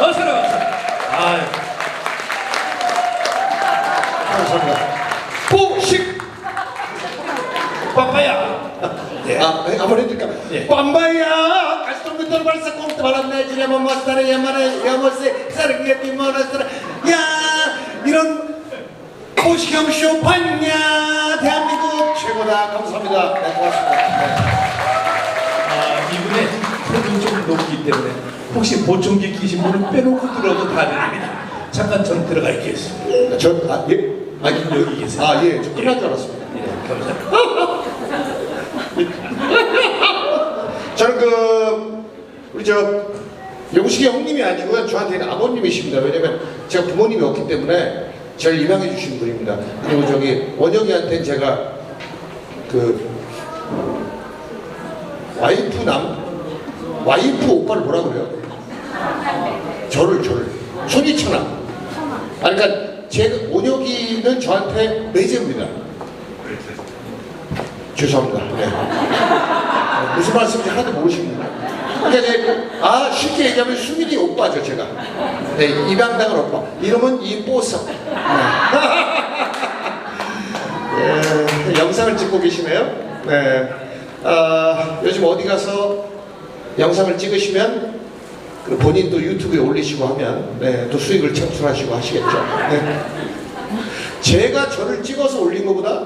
어서 나와서. 아, 감사합니다. 뽀식! 빠빠야. 예. 아, 네, 해드릴까? 예. 빰바야! 가스통비터 발사 꽁트 바람내 지레만 마스타레 야마레 야마세 사르기에티 모나스타라 야! 이런 뽀식형 쇼판냐! 대한민국 최고다. 감사합니다. 네, 고맙습니다. 네. 아, 이분의 톤이 좀 높기 때문에 혹시 보청기 끼신 분은 빼놓고 들어도 다 들립니다. 잠깐 전 들어가 있겠습니다. 네. 저, 아, 예? 아, 여기 계세요. 아, 예. 저 끝난 줄 알았습니다. 예, 감사합니다. 저는 그 우리 저 영식이 형님이 아니고요 저한테는 아버님이십니다 왜냐면 제가 부모님이 없기 때문에 저를 입양해 주신 분입니다 그리고 저기 원영이한테는 제가 그 와이프 남 와이프 오빠를 뭐라 그래요? 저를 저를 손이천아 아 그러니까 제가 원혁이는 저한테 매제입니다 죄송합니다 네. 무슨 말씀인지 하나도 모르시는구나. 그러니까 이제 아 쉽게 얘기하면 수민이 오빠죠 제가. 네 입양당한 오빠. 이름은 이뽀석. 네. 네, 영상을 찍고 계시네요. 네. 아, 요즘 어디 가서 영상을 찍으시면 그 본인도 유튜브에 올리시고 하면 네, 또 수익을 창출하시고 하시겠죠. 네. 제가 저를 찍어서 올린 것보다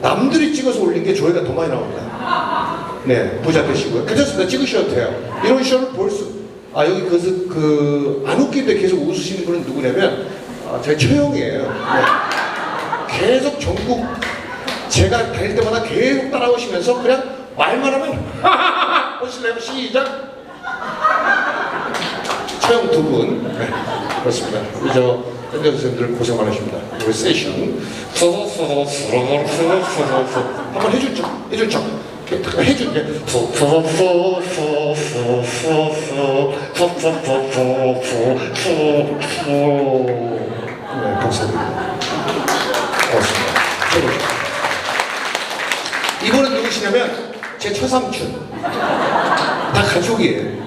남들이 찍어서 올린 게 조회가 더 많이 나옵니다. 네, 부자 되시고요. 괜찮습니다. 찍으셔도 돼요. 이런 쇼를 볼 수, 아, 여기 그, 그, 안 웃기는데 계속 웃으시는 분은 누구냐면, 아, 제 처형이에요. 네. 계속 전국, 제가 다닐 때마다 계속 따라오시면서 그냥 말만 하면! 보실래요? 시작! 처형 두 분. 네, 그렇습니다. 우리 저, 현대 선생님들 고생 많으십니다. 우리 세션. 한번 해줄 척, 해줄 척. 해줄 게. 네, 감사드립니다. 고맙습니다. 최고죠. 이분은 누구시냐면 제 처삼촌. 다 가족이에요.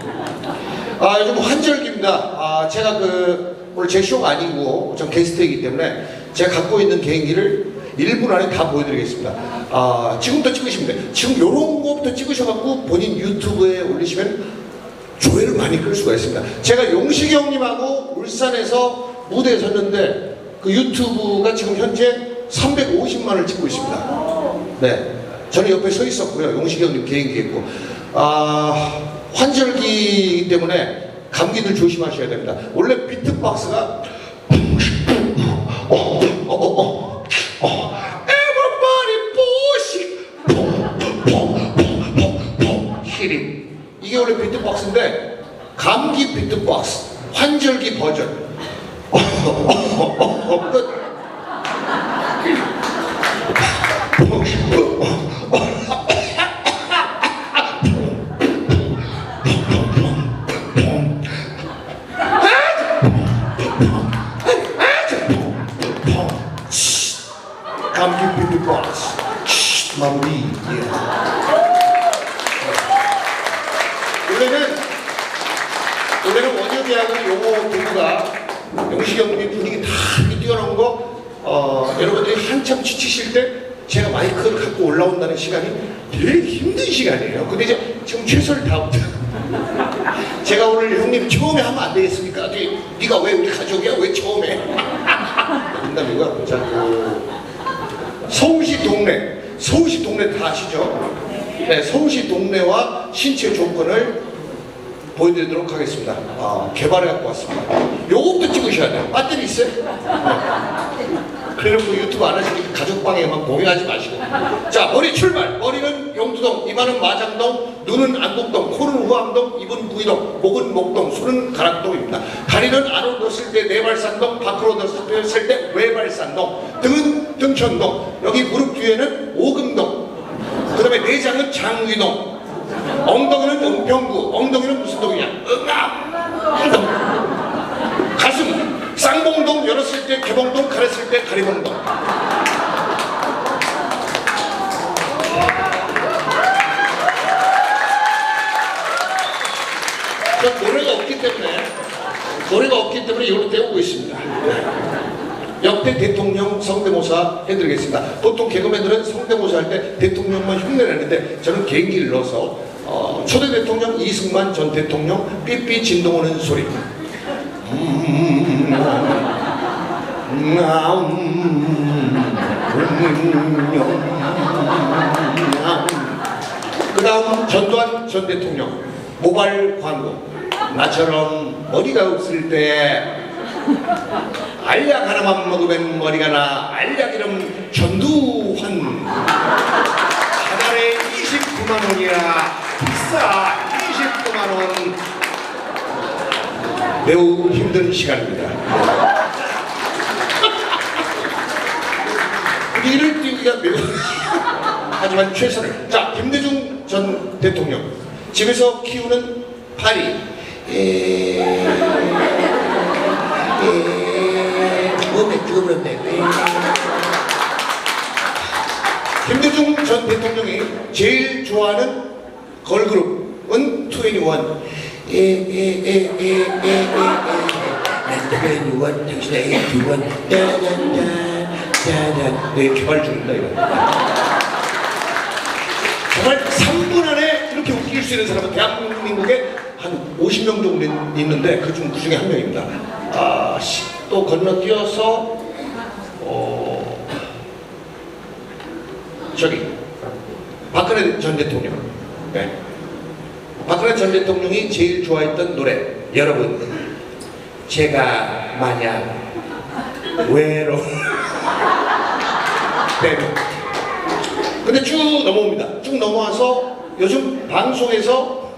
아, 요즘 환절기입니다. 아, 제가 그 오늘 제 쇼가 아니고 전 게스트이기 때문에 제가 갖고 있는 개인기를 1분 안에 다 보여드리겠습니다. 아, 지금부터 찍으시면 돼요. 지금 이런 거부터 찍으셔갖고 본인 유튜브에 올리시면 조회를 많이 끌 수가 있습니다. 제가 용식이 형님하고 울산에서 무대에 섰는데 그 유튜브가 지금 현재 350만을 찍고 있습니다. 네. 저는 옆에 서 있었고요. 용식이 형님 개인기 했고. 아, 환절기이기 때문에 감기들 조심하셔야 됩니다. 원래 비트박스가 어, 어, 어, 어, 이게 원래 비트박스인데 감기 비트박스 환절기 버전 여러분들이 한참 지치실 때 제가 마이크를 갖고 올라온다는 시간이 되게 힘든 시간이에요. 근데 이제 지금 최선을 다합니다. 제가 오늘 형님 처음에 하면 안 되겠습니까? 네, 네가 왜 우리 가족이야? 왜 처음에? 농담이고요. 자, 그 서울시 동네, 서울시 동네 다 아시죠? 네, 서울시 동네와 신체 조건을 보여드리도록 하겠습니다. 아, 개발해 갖고 왔습니다. 요것도 찍으셔야 돼요. 배터리 있어요? 네. 그래놓고 유튜브 안 하시니까 가족방에만 공유하지 마시고. 자, 머리 출발. 머리는 용두동, 이마는 마장동, 눈은 안국동, 코는 후암동, 입은 부이동, 목은 목동, 손은 가락동입니다. 다리는 안으로 넣었을 때 내발산동, 밖으로 넣었을 때 외발산동, 등은 등천동, 여기 무릎 뒤에는 오금동, 그 다음에 내장은 장위동, 엉덩이는 은평구, 엉덩이는 무슨 동이냐? 응암! 가슴, 쌍봉동 열었을 때 개봉동, 가렸을 때 가리봉동. 저 노래가 없기 때문에 노래가 없기 때문에 이걸로 때우고 있습니다. 역대 대통령 성대모사 해드리겠습니다. 보통 개그맨들은 성대모사 할 때 대통령만 흉내를 내는데 저는 개인기를 넣어서 어, 초대 대통령 이승만 전 대통령 삐삐 진동 오는 소리. 음, 나, 그 다음 전두환 전 대통령 모발 광고. 나처럼 머리가 없을 때 알약 하나만 먹으면 머리가 나. 알약 이름 전두환. 한 알에 29만 원이야. 비싸. 29만 원 매우 힘든 시간입니다. 이를 뛰기가 매우 하지만 최선을. 자 김대중 전 대통령. 집에서 키우는 파리. 에이... 김대중 전 대통령이 제일 좋아하는 걸그룹은 2NE1 eh, eh, eh, eh, eh, eh, That's the way you want to say it, you want da da da da da 네, 정말 죽는다 이거. 정말 3분 안에 이렇게 웃길 수 있는 사람은 대한민국에 한 50명 정도 있는데 그중 그 중에 한 명입니다. 아, 씨, 또 건너뛰어서 어, 저기 박근혜 전 대통령. 네. 박근혜 전 대통령이 제일 좋아했던 노래 여러분 제가 만약 외로 네. 근데 쭉 넘어옵니다. 쭉 넘어와서 요즘 방송에서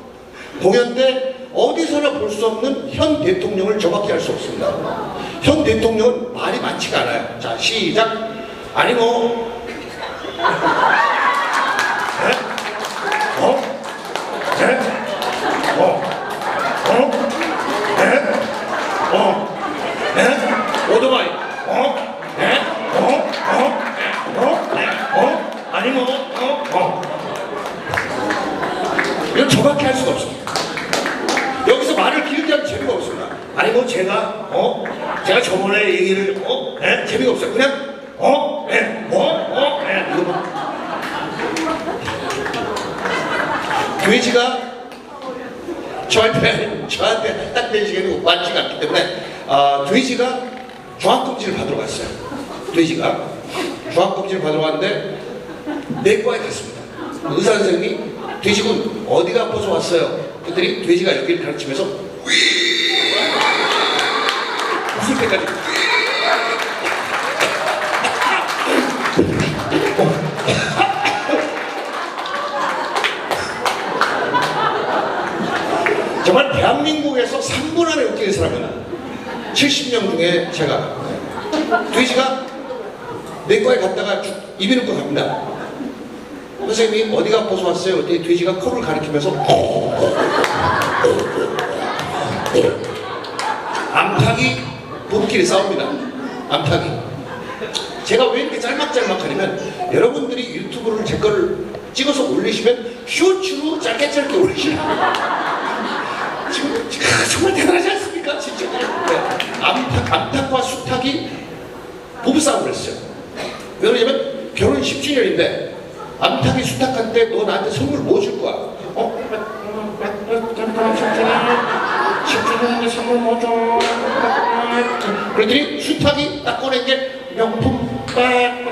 공연 때 어디서나 볼 수 없는 현 대통령을 저밖에 알수 없습니다. 현 대통령은 말이 많지가 않아요. 자, 시작. 아니 뭐. 네? 어? 네? 어? 어? 네? 어? 네? 오토바이. 어? 네? 어? 어? 네? 어? 네? 어? 아니 뭐. 어? 어? 이건 저밖에 할 수가 없습니다. 여기서 말을 길게 하면 재미가 없습니다. 아니 뭐 제가 어 제가 저번에 얘기를 어 예? 재미가 없어요. 그냥 어 예? 뭐 어? 예? 이거 뭐 돼지가 저한테 저한테 딱된 시간이 맞지가 않기 때문에 아 돼지가 종합검진을 받으러 갔어요. 돼지가 종합검진을 받으러 갔는데 내과에 갔습니다. 의사 선생님이 돼지군 어디가 아파서 왔어요? 그랬더니 돼지가 여기를 가르치면서 웃을 때까지 3분 안에 웃기는 사람은 70명 중에 제가 돼지가 내과에 갔다가 죽- 이비인후과 갑니다. 선생님이 어디가 아파서 왔어요? 그랬더니 돼지가 코를 가리키면서 암탉이 부부끼리 싸웁니다. 암탉이. 제가 왜 이렇게 짤막짤막하냐면 여러분들이 유튜브를 제 거를 찍어서 올리시면 쇼츠로 짧게 짧게 지금 지금 정말 대단하지 않습니까? 진짜. 네. 암탉, 암탉과 수탉이 부부싸움을 했어요. 왜냐면 결혼 10주년인데 암탉이 수탉한테 너 나한테 선물 뭐 줄 거야? 어? 10주년인데 선물 뭐 줘? 그랬더니 수탉이 딱 꺼낸 게 명품 백.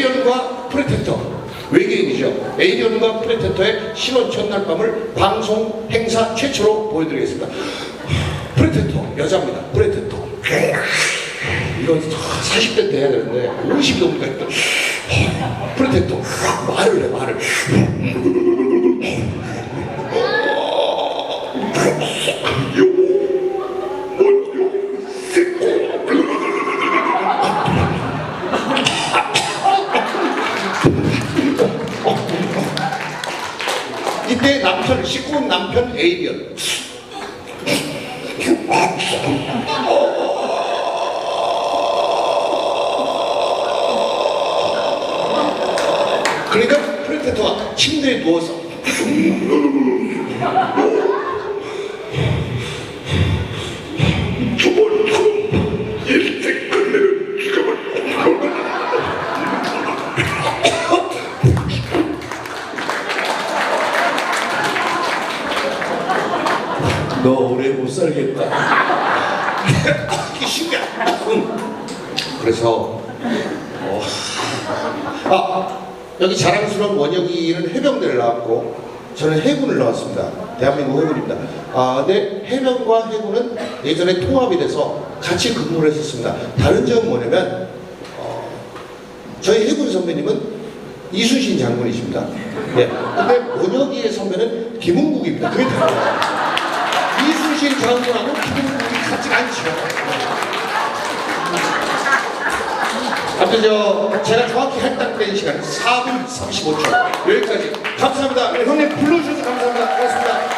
에이리언과 프레테터 외계인이죠. 에이리언과 프레테터의 신혼 첫날 밤을 방송 행사 최초로 보여드리겠습니다. 프레테터 여자입니다. 프레테터. 이거 40대 때 해야 되는데 50이 넘으니까 프레테터 말을 해 말을. 그때 남편, 식구 남편 에이비언. 그러니까 프레데터가 침대에 누워서 너 오래 못 살겠다. 이게. 음. 그래서 어, 아 여기 자랑스러운 원혁이는 해병대를 나왔고 저는 해군을 나왔습니다. 대한민국 해군입니다. 아, 근데 해병과 해군은 예전에 통합이 돼서 같이 근무를 했었습니다. 다른 점은 뭐냐면 어, 저희 해군 선배님은 이순신 장군이십니다. 네. 근데 원혁이의 선배는 김은국입니다. 그게 달라요. 사실 그런 분하고 기분이 같지가 않죠. 아무튼 저 제가 정확히 할당된 시간은 4분 35초 여기까지 감사합니다. 형님 불러주셔서 감사합니다. 고맙습니다.